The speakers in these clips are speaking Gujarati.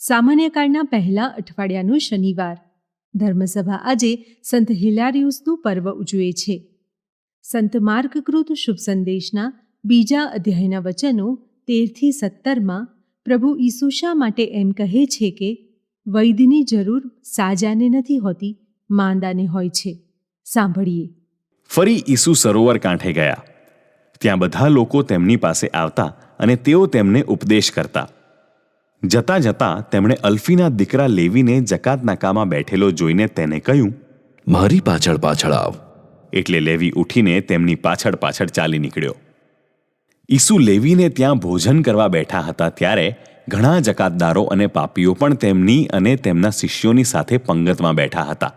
સામાન્યકાળના પહેલા અઠવાડિયાનું શનિવાર. ધર્મસભા આજે સંત હિલારિયુસનું પર્વ ઉજવે છે. સંત માર્ગકૃત શુભ સંદેશના બીજા અધ્યાયના વચનો તેરથી સત્તરમાં પ્રભુ ઈસુ શા માટે એમ કહે છે કે વૈદ્યની જરૂર સાજાને નથી હોતી માંદાને હોય છે? સાંભળીએ. ફરી ઈસુ સરોવર કાંઠે ગયા. ત્યાં બધા લોકો તેમની પાસે આવતા અને તેઓ તેમને ઉપદેશ કરતા. જતાં જતાં તેમણે અલ્ફીના દીકરા લેવીને જકાત નાકામાં બેઠેલો જોઈને તેને કહ્યું મારી પાછળ પાછળ આવ. એટલે લેવી ઉઠીને તેમની પાછળ પાછળ ચાલી નીકળ્યો. ઈસુ લેવીને ત્યાં ભોજન કરવા બેઠા હતા ત્યારે ઘણા જકાતદારો અને પાપીઓ પણ તેમની અને તેમના શિષ્યોની સાથે પંગતમાં બેઠા હતા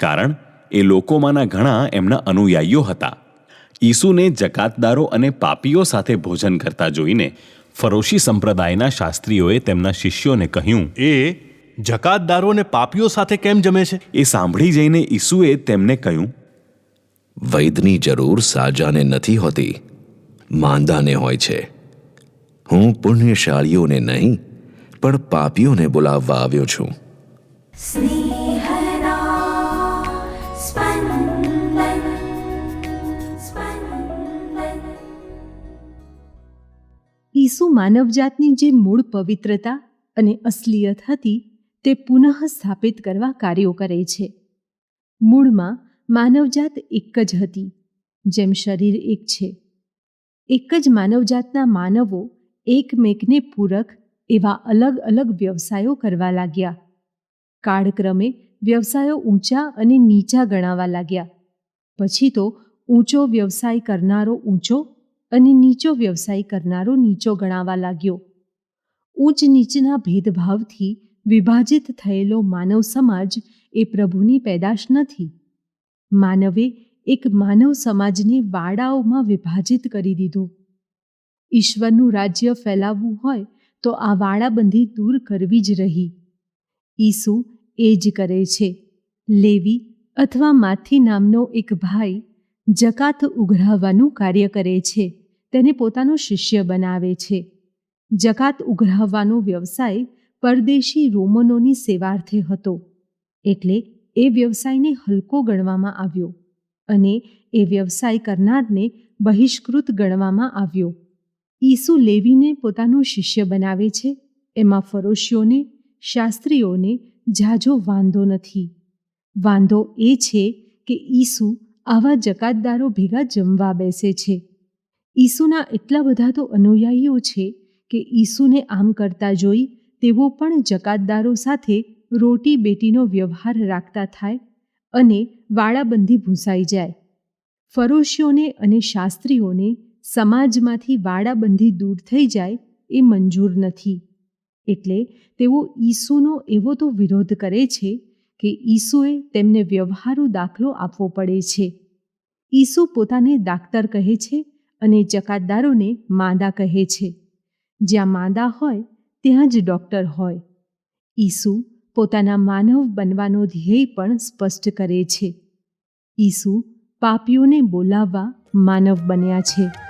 કારણ એ લોકોમાંના ઘણા એમના અનુયાયીઓ હતા. ઈસુને જકાતદારો અને પાપીઓ સાથે ભોજન કરતા જોઈને ફરોશી સંપ્રદાયના શાસ્ત્રીઓએ તેમના શિષ્યોને કહ્યું એ જકાતદારો અને પાપીઓ સાથે કેમ જમે છે? એ સાંભળી જઈને ઈસુએ તેમને કહ્યું વૈદની જરૂર સાજાને નથી હોતી માંદાને હોય છે. હું પુણ્યશાળીઓને નહીં પણ પાપીઓને બોલાવવા આવ્યો છું. ઈસુ માનવજાતની જે મૂળ પવિત્રતા અને અસલિયત હતી તે પુનઃ સ્થાપિત કરવા કાર્યો કરે છે. મૂળમાં માનવજાત એક જ હતી, જેમ શરીર એક છે. એક જ માનવજાતના માનવો એકમેકને પૂરક એવા અલગ અલગ વ્યવસાયો કરવા લાગ્યા. કાળક્રમે વ્યવસાયો ઊંચા અને નીચા ગણાવા લાગ્યા. પછી તો ઊંચો વ્યવસાય કરનારો ઊંચો અને નીચો વ્યવસાય કરનારો નીચો ગણાવા લાગ્યો. ઊંચ નીચના ભેદભાવથી વિભાજિત થયેલો માનવ સમાજ એ પ્રભુની પેદાશ નથી. માનવે એક માનવ સમાજને વાડાઓમાં વિભાજિત કરી દીધો. ઈશ્વરનું રાજ્ય ફેલાવવું હોય તો આ વાડાબંધી દૂર કરવી જ રહી. ઈસુ એ જ કરે છે. લેવી અથવા માથી નામનો એક ભાઈ જકાત ઉઘરાવવાનું કાર્ય કરે છે. તેને પોતાનો શિષ્ય બનાવે છે. જકાત ઉઘરાવવાનો વ્યવસાય પરદેશી રોમનોની સેવાર્થે હતો. એટલે એ વ્યવસાયને હલકો ગણવામાં આવ્યો અને એ વ્યવસાય કરનારને બહિષ્કૃત ગણવામાં આવ્યો. ઈસુ લેવીને પોતાનો શિષ્ય બનાવે છે. એમાં ફરોશીઓને, શાસ્ત્રીઓને ઝાઝો વાંધો નથી. વાંધો એ છે કે ઈસુ આવા જકાતદારો ભેગા જમવા બેસે છે. ઈસુના એટલા બધા તો અનુયાયીઓ છે કે ઈસુને આમ કરતા જોઈ તેઓ પણ જકાતદારો સાથે રોટી બેટીનો વ્યવહાર રાખતા થાય અને વાળાબંધી ભૂંસાઈ જાય. ફરોશીઓને અને શાસ્ત્રીઓને સમાજમાંથી વાડાબંધી દૂર થઈ જાય એ મંજૂર નથી. એટલે તેઓ ઈસુનો એવો તો વિરોધ કરે છે કે ઈસુએ તેમને વ્યવહારુ દાખલો આપવો પડે છે. ઈસુ પોતાને દાક્તર કહે છે અને જકાતદારોને માંદા કહે છે. જ્યાં માંદા હોય, ત્યાં જ ડૉક્ટર હોય. ઈસુ પોતાના માનવ બનવાનો ધ્યેય પણ સ્પષ્ટ કરે છે. ઈસુ પાપીઓને બોલાવવા માનવ બન્યા છે.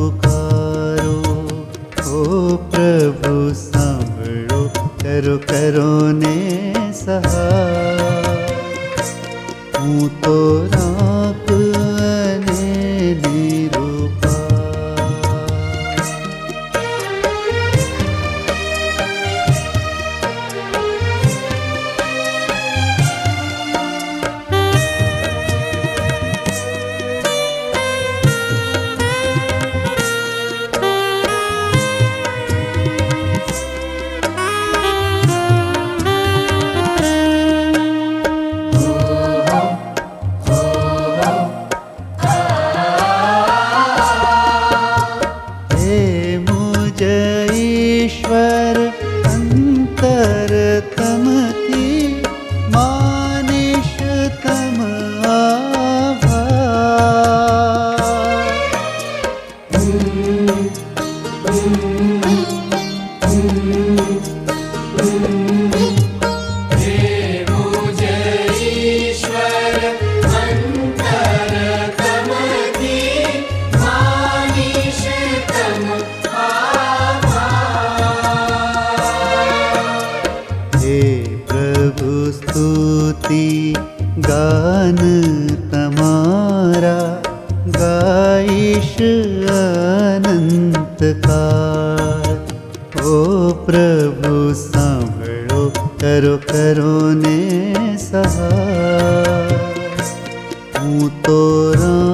पुकारो। ओ प्रभु साम्भो करो करो ने सहा सू तोरा અનંતકાળ ઓ પ્રભુ સાંભળો કરો કરો ને સહાય હું તો રામ